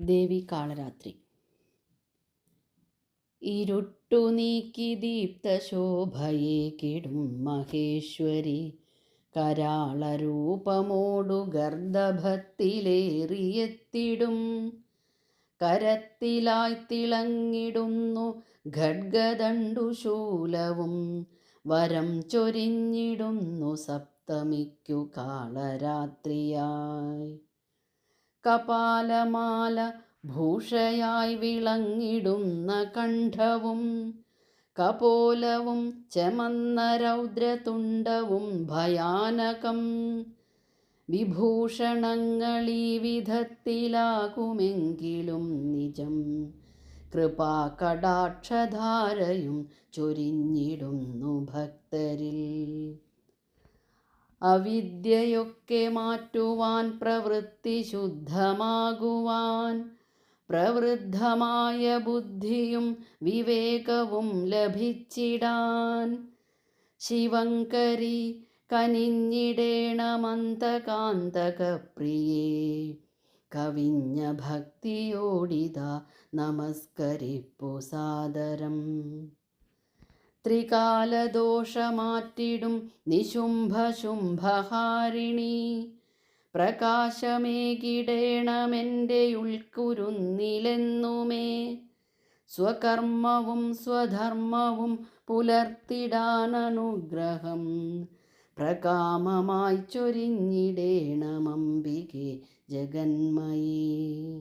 ദേവി കാളരാത്രി ഇരുട്ടു നീക്കി ദീപ്തശോഭയെ കിടും മഹേശ്വരി. കരാളരൂപമോടു ഗർദഭത്തിലേറിയെത്തിടും കരത്തിലായി തിളങ്ങിടുന്നു ഖഡ്ഗദണ്ഡുശൂലവും. വരം ചൊരിഞ്ഞിടുന്നു സപ്തമിക്കു കാളരാത്രിയായി. കപാലമാല ഭൂഷയായി വിളങ്ങിടുന്ന കണ്ഠവും കപോലവും ചമന്ന രൗദ്രതുണ്ടവും ഭയാനകം. വിഭൂഷണങ്ങളീ വിധത്തിലാകുമെങ്കിലും നിജം കൃപാകടാക്ഷധാരയും ചൊരിഞ്ഞിടുന്നു ഭക്തരിൽ. അവിദ്യയൊക്കെ മാറ്റുവാൻ പ്രവൃത്തി ശുദ്ധമാകുവാൻ. പ്രവൃദ്ധമായ ബുദ്ധിയും വിവേകവും ലഭിച്ചിടാൻ. ശിവങ്കരി കനിഞ്ഞിടേണമന്തകാന്തകപ്രിയേ കവിഞ്ഞ ഭക്തിയോടിത നമസ്കരിപ്പു സാദരം. ത്രികാലദോഷമാറ്റിടും നിശുംഭശുംഭഹാരിണി. പ്രകാശമേകിടേണമെന്റെ ഉൾക്കുരുന്നിലെന്നുമേ. സ്വകർമ്മവും സ്വധർമ്മവും പുലർത്തിടാനനുഗ്രഹം പ്രകാമമായി ചൊരിഞ്ഞിടേണമംബികെ ജഗന്മയീ.